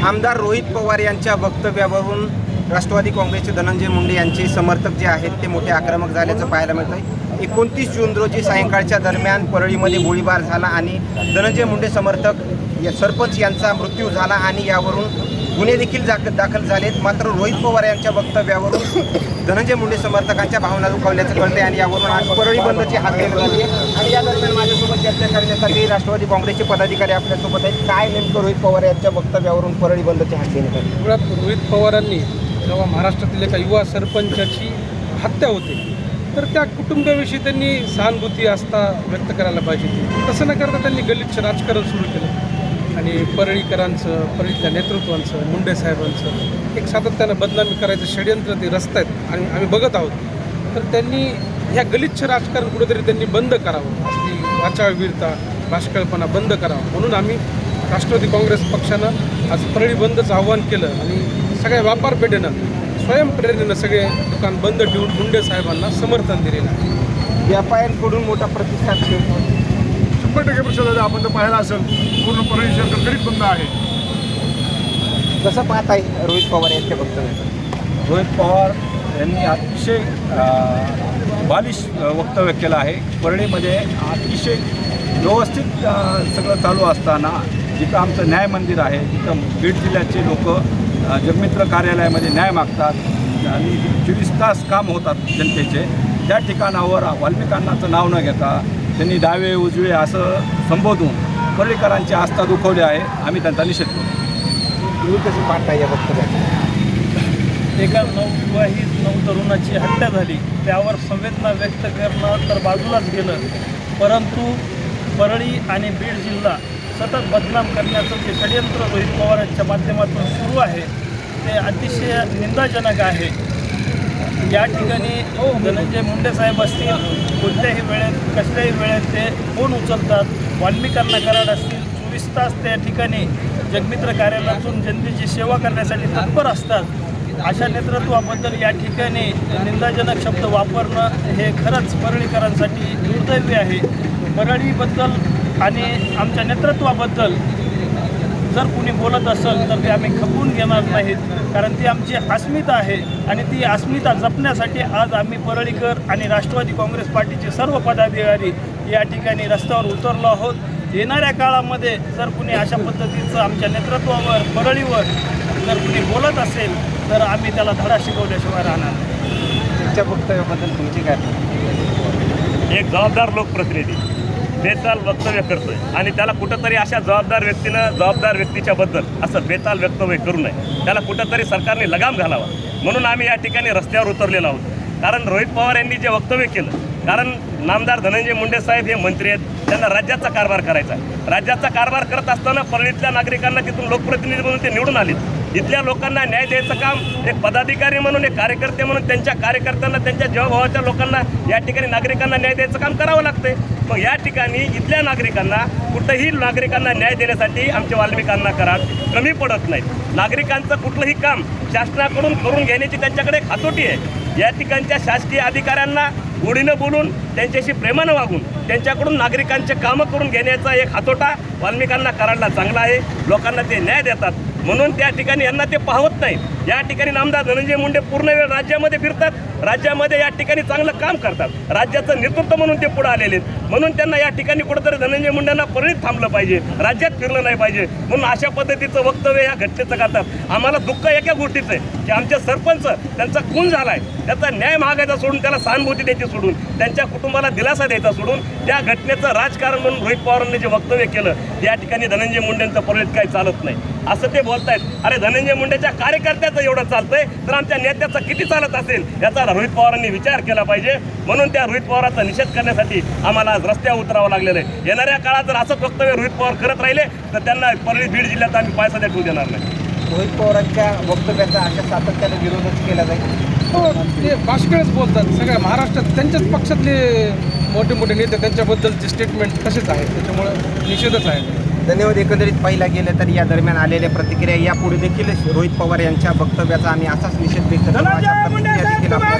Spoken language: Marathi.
आमदार रोहित पवार यांच्या वक्तव्यावरून राष्ट्रवादी काँग्रेसचे धनंजय मुंडे यांचे समर्थक जे आहेत ते मोठे आक्रमक झाल्याचं पाहायला मिळतं आहे एकोणतीस जून रोजी सायंकाळच्या दरम्यान परळीमध्ये गोळीबार झाला आणि धनंजय मुंडे समर्थक या सरपंच यांचा मृत्यू झाला आणि यावरून गुन्हे देखील दाख दाखल झालेत. मात्र रोहित पवार यांच्या वक्तव्यावरून धनंजय मुंडे समर्थकांच्या भावना दुखावल्याचं कळते आणि यावरून आज परळी बंदची हात घेण्यात आली आहे आणि या दरम्यान माझ्यासोबत चर्चा करण्यासाठी राष्ट्रवादी काँग्रेसचे पदाधिकारी आपल्यासोबत आहेत. काय नेमकं रोहित पवार यांच्या वक्तव्यावरून परळी बंदची हात घेण्यात आली मुळात रोहित पवारांनी जेव्हा महाराष्ट्रातील एका युवा सरपंचाची हत्या होते तर त्या कुटुंबाविषयी त्यांनी सहानुभूती आस्था व्यक्त करायला पाहिजे तसं न करता त्यांनी गलिच्छ राजकारण सुरू केलं. आणि परळीकरांचं परळीतल्या नेतृत्वांचं मुंडे साहेबांचं एक सातत्यानं बदनामी करायचं षडयंत्र ते रस्ता आहेत आणि आम्ही बघत आहोत. तर त्यांनी ह्या गलिच्छ राजकारण कुठेतरी त्यांनी बंद करावं. असली वाचाळवीरता भाषकळपणा बंद करावा. म्हणून आम्ही राष्ट्रवादी काँग्रेस पक्षानं आज परळी बंदचं आव्हान केलं आणि सगळ्या व्यापारपेठेनं स्वयंप्रेरणेनं सगळे दुकान बंद ठेवून मुंडे साहेबांना समर्थन दिलेलं आहे. व्यापाऱ्यांकडून मोठा प्रतिसाद मिळतो. शंभर टक्के प्रश्न आपण जर पाहायला असेल. पूर्ण परळी शहर गरीब बंद आहे. कसं पाहत आहे रोहित पवार यांच्या वक्तव्याचं रोहित पवार यांनी अतिशय अ, बालिश अ, वक्तव्य केलं आहे. परळीमध्ये अतिशय व्यवस्थित अ, सगळं चालू असताना जिथं आमचं न्याय मंदिर आहे तिथं बीड जिल्ह्याचे लोक जगमित्र कार्यालयामध्ये न्याय मागतात आणि चोवीस तास काम होतात जनतेचे. त्या ठिकाणावर वाल्मिकांनाचं नाव न घेता त्यांनी डावे उजवे असं संबोधून परळीकरांची आस्था दुखवली आहे. आम्ही त्यांचा निषेध करतो तुम्ही कसं पाहताय या वक्तव्याचं एका नवविवाहित नवतरुणाची हत्या झाली. त्यावर संवेदना व्यक्त करणं तर बाजूलाच गेलं. परंतु परळी आणि बीड जिल्हा सतत बदनाम करण्याचं जे षडयंत्र रोहित पवारांच्या माध्यमातून सुरू आहे ते अतिशय निंदाजनक आहे. या ठिकाणी धनंजय मुंडे साहेब असतील कोणत्याही वेळेत कसल्याही वेळेत ते फोन उचलतात वाल्मिकांना कराड असतील चोवीस तास त्या ठिकाणी जगमित्र कार्यालयातून जनतेची सेवा करण्यासाठी तत्पर असतात. अशा नेतृत्वाबद्दल या ठिकाणी निंदाजनक शब्द वापरणं हे खरंच परळीकरांसाठी दुर्दैवी आहे. परळीबद्दल आणि आमच्या नेतृत्वाबद्दल जर कुणी बोलत असेल तर ते आम्ही खपवून घेणार नाहीत. कारण ती आमची अस्मिता आहे आणि ती अस्मिता जपण्यासाठी आज आम्ही परळीकर आणि राष्ट्रवादी काँग्रेस पार्टीचे सर्व पदाधिकारी या ठिकाणी रस्त्यावर उतरलो आहोत. येणाऱ्या काळामध्ये जर कुणी अशा पद्धतीचं आमच्या नेतृत्वावर परळीवर जर कुणी बोलत असेल तर आम्ही त्याला धडा शिकवल्याशिवाय राहणार नाही. तुमच्या वक्तव्याबद्दल तुमची काय? एक जबाबदार लोकप्रतिनिधी. बेताल वक्तव्य करतोय. आणि त्याला कुठंतरी अशा जबाबदार व्यक्तीनं जबाबदार व्यक्तीच्या बद्दल असं बेताल वक्तव्य करू नये. त्याला कुठंतरी सरकारने लगाम घालावा. म्हणून आम्ही या ठिकाणी रस्त्यावर उतरलेलो आहोत. कारण रोहित पवार यांनी जे वक्तव्य केलं कारण नामदार धनंजय मुंडे साहेब हे मंत्री आहेत त्यांना राज्याचा कारभार करायचा आहे. राज्याचा कारभार करत असताना परळीतल्या नागरिकांना तिथून लोकप्रतिनिधी म्हणून ते निवडून आलेत. इथल्या लोकांना न्याय द्यायचं काम एक पदाधिकारी म्हणून एक कार्यकर्ते म्हणून त्यांच्या कार्यकर्त्यांना त्यांच्या जीवाभावाच्या लोकांना या ठिकाणी नागरिकांना न्याय द्यायचं काम करावं लागतंय. मग या ठिकाणी इथल्या नागरिकांना कुठंही नागरिकांना न्याय देण्यासाठी आमच्या वाल्मिकांना करार कमी पडत नाही नागरिकांचं कुठलंही काम शासनाकडून करून घेण्याची त्यांच्याकडे एक हातोटी आहे. या ठिकाणच्या शासकीय अधिकाऱ्यांना गोडीनं बोलून त्यांच्याशी प्रेमानं वागून त्यांच्याकडून नागरिकांचे कामं करून घेण्याचा एक हातोटा वाल्मिकांना कराडला चांगला आहे लोकांना ते न्याय देतात. म्हणून त्या ठिकाणी यांना ते पाहत नाही. या ठिकाणी नामदार धनंजय मुंडे पूर्ण वेळ राज्यामध्ये फिरतात राज्यामध्ये या ठिकाणी चांगलं काम करतात. राज्याचं नेतृत्व म्हणून ते पुढे आलेले आहेत. म्हणून त्यांना या ठिकाणी कुठंतरी धनंजय मुंडेंना परिणित थांबलं पाहिजे राज्यात फिरलं नाही पाहिजे. म्हणून अशा पद्धतीचं वक्तव्य या घटनेचं करतात. आम्हाला दुःख एका गोष्टीचं आहे की आमचे सरपंच त्यांचा खून झाला आहे त्याचा न्याय मागायचा सोडून त्याला सहानुभूती द्यायची सोडून त्यांच्या कुटुंबाला दिलासा द्यायचा सोडून त्या घटनेचं राजकारण म्हणून रोहित पवारांनी जे वक्तव्य केलं या ठिकाणी धनंजय मुंडेंचं परळीत काही चालत नाही. असं ते बोलतायत. अरे धनंजय मुंडेच्या कार्यकर्त्याचं एवढं चालतंय तर आमच्या नेत्याचं किती चालत असेल? याचा रोहित पवारांनी विचार केला पाहिजे. म्हणून त्या रोहित पवारांचा निषेध करण्यासाठी आम्हाला आज रस्त्यावर उतरावं लागलेलं आहे. येणाऱ्या काळात जर असंच वक्तव्य रोहित पवार करत राहिले तर त्यांना परळी बीड जिल्ह्यात आम्ही पायसद्या ठेवू देणार नाही. रोहित पवारांच्या वक्तव्याचा अशा सातत्याने विरोधच केला जाईल. हो ते भाषकळच बोलतात. सगळ्या महाराष्ट्रात त्यांच्याच पक्षातले मोठे मोठे नेते त्यांच्याबद्दलचे स्टेटमेंट तसेच आहेत त्याच्यामुळं निषेधच आहे. धन्यवाद. एकंदरीत पाहिला गेलं तर या दरम्यान आलेल्या प्रतिक्रिया यापुढे देखील रोहित पवार यांच्या वक्तव्याचा आम्ही असाच निषेध व्यक्त करू अशा प्रतिक्रिया देखील आपल्याला-